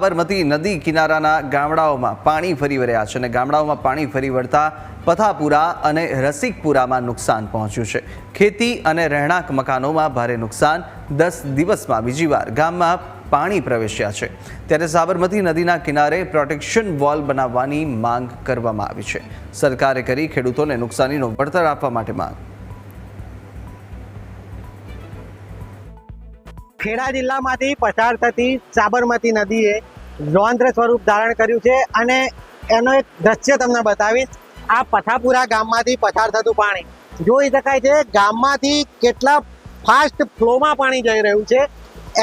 સાબરમતી નદી કિનારાના ગામડાઓમાં પાણી ફરી વળ્યા છે અને ગામડાઓમાં પાણી ફરી વળતા પથાપુરા અને રસિકપુરામાં નુકસાન પહોંચ્યું છે. ખેતી અને રહેણાંક મકાનોમાં ભારે નુકસાન દસ દિવસમાં બીજી વાર ગામમાં પાણી પ્રવેશ્યા છે. ત્યારે સાબરમતી નદીના કિનારે પ્રોટેક્શન વોલ બનાવવાની માંગ કરવામાં આવી છે. સરકારે કરી ખેડૂતોને નુકસાનીનો વળતર આપવા માટે માંગ. ખેડા જિલ્લામાંથી પસાર થતી સાબરમતી નદીએ રૌદ્ર સ્વરૂપ ધારણ કર્યું છે અને એનો એક દ્રશ્ય તમને બતાવીશ. આ પથાપુરા ગામમાંથી પસાર થતું પાણી. જોઈ શકાય છે ગામમાંથી કેટલા ફાસ્ટ ફ્લોમાં પાણી જઈ રહ્યું છે.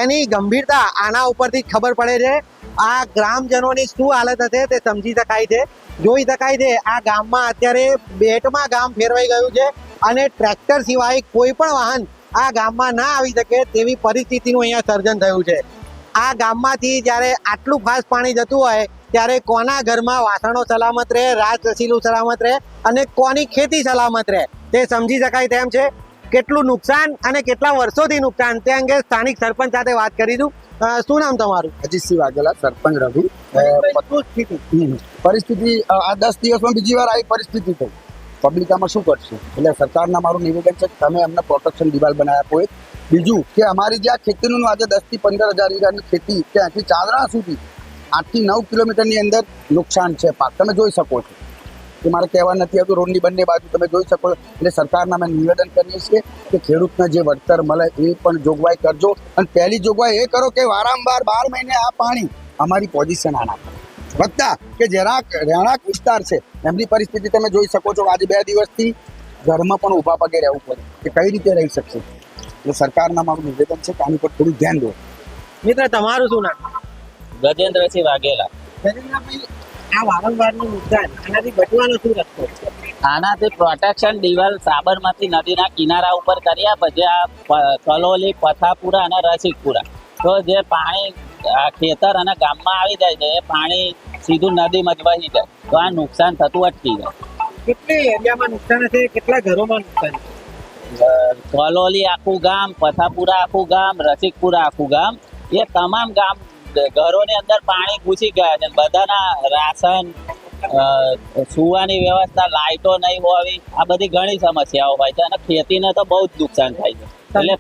એની ગંભીરતા આના ઉપરથી ખબર પડે છે. આ ગ્રામજનોની શું હાલત હશે તે સમજી શકાય છે. જોઈ શકાય છે, આ ગામમાં અત્યારે બેટમાં ગામ ફેરવાઈ ગયું છે અને ટ્રેક્ટર સિવાય કોઈ પણ વાહન આ ગામમાં ના આવી શકે તેવી પરિસ્થિતિનું અહીંયા સર્જન થયું છે. આ ગામમાંથી જ્યારે આટલું ફાસ્ટ પાણી જતું હોય, ત્યારે કોના ઘરમાં વાસણો સલામત રહે રાજ રસીલું સલામત રહે અને કોની ખેતી સલામત રહે તે સમજી શકાય તેમ છે. કેટલું નુકસાન અને કેટલા વર્ષોથી નુકસાન તે અંગે સ્થાનિક સરપંચ સાથે વાત કરીશું. શું નામ તમારું? અજીતસિંહ વાઘેલા સરપંચ રવિ. પરિસ્થિતિ આ દસ દિવસમાં બીજી વાર આવી પરિસ્થિતિ થઈ. પબ્લિક આમાં શું કરશે? એટલે સરકારના મારું નિવેદન છે કે તમે અમને પ્રોટેક્શન દિવાલ બનાવી આપો એક. બીજું કે અમારી જે આ ખેતીનું આજે દસથી પંદર હજાર વીઘાની ખેતી ત્યાંથી ચાદરા સુધી આઠથી નવ કિલોમીટરની અંદર નુકસાન છે. પાક તમે જોઈ શકો છો. કે મારે કહેવા નથી આવતું રોડની બંને બાજુ તમે જોઈ શકો એટલે સરકારના અમે નિવેદન કરીએ છીએ કે ખેડૂતને જે વળતર મળે એ પણ જોગવાઈ કરજો. અને પહેલી જોગવાઈ એ કરો કે વારંવાર બાર મહિને આ પાણી અમારી પોઝિશન આના વધતા વત્તા કે જરાક રહેણાંક વિસ્તાર છે એમની પરિસ્થિતિ તમે જોઈ શકો છો. આજે બે દિવસથી ઘરમાં પણ ઊભા પગે રહેવું પડે. કે કઈ રીતે રહી શકશે? એટલે સરકારના મારું નિવેદન છે કે આની પર થોડું ધ્યાન દો. મિત્ર તમારું શું નામ? ગજેન્દ્રસિંહ વાઘેલા. ગજેન્દ્રભાઈ, આ વારંવારનું નુકસાન આનાથી બચવાનો શું રસ્તો છે? આનાથી પ્રોટેક્શન દિવાલ સાબરમતી નદીના કિનારા ઉપર કર્યા પછી આ કલોલી પથાપુરા અને રસિકપુરા. તો જે પાણી ખેતર અને ગામમાં આવી જાય છે એ પાણી સીધું નદીમાં જ વહી જાય. તો આ નુકસાન થતું અટકી જાય. કેટલી એરિયામાં નુકસાન છે કેટલા ઘરોમાં નુકસાન કલોલી આખું ગામ પથાપુરા આખું ગામ રસિકપુરા આખું ગામ એ તમામ ગામ ઘરોની અંદર પાણી ઘૂસી ગયા છે. બધાના રાશન સુવાની વ્યવસ્થા લાઇટો નહીં હોવી આ બધી ઘણી સમસ્યાઓ હોય છે અને ખેતીને તો બહુ જ નુકસાન થાય છે. એટલે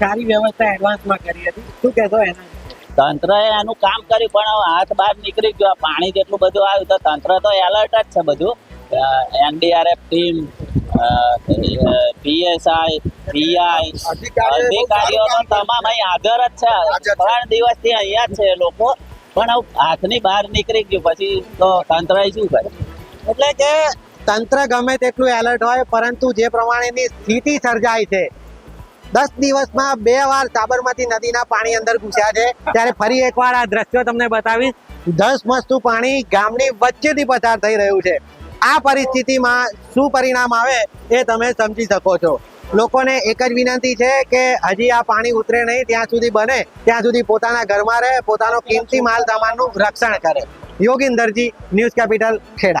સારી વ્યવસ્થા એડવાન્સમાં કરી હતી. શું કહેશો એના તંત્રએ એનું કામ કર્યું પણ હાથ બહાર નીકળી ગયો. પાણી જેટલું બધું આવ્યું તો તંત્ર તો એલર્ટ જ છે બધું. એનડીઆરએફ ટીમ પીએસઆઈ પીઆઈ અધિકારીઓ તમામ અહીં હાજર જ છે. ત્રણ દિવસથી અહીંયા જ છે લોકો. પણ હાથની બહાર નીકળી ગયું, પછી તો તંત્ર શું કરે? એટલે કે તંત્ર ગમે તેટલું એલર્ટ હોય, પરંતુ જે પ્રમાણેની સ્થિતિ સર્જાય છે, દસ દિવસમાં બે વાર સાબરમતી નદીના પાણી અંદર ઘૂસ્યા છે, ત્યારે ફરી એકવાર આ દ્રશ્યો તમને બતાવીશ. દસ મસ્તું પાણી ગામની વચ્ચેથી પસાર થઈ રહ્યું છે. આ પરિસ્થિતિમાં શું પરિણામ આવે એ તમે સમજી શકો છો. લોકોને એક જ વિનંતી છે કે હજી આ પાણી ઉતરે નહીં, ત્યાં સુધી બને, ત્યાં સુધી પોતાના ઘરમાં રહે, પોતાનો કિંમતી માલ સામાનનું રક્ષણ કરે. યોગિંદરજી ન્યૂઝ કેપિટલ ખેડા.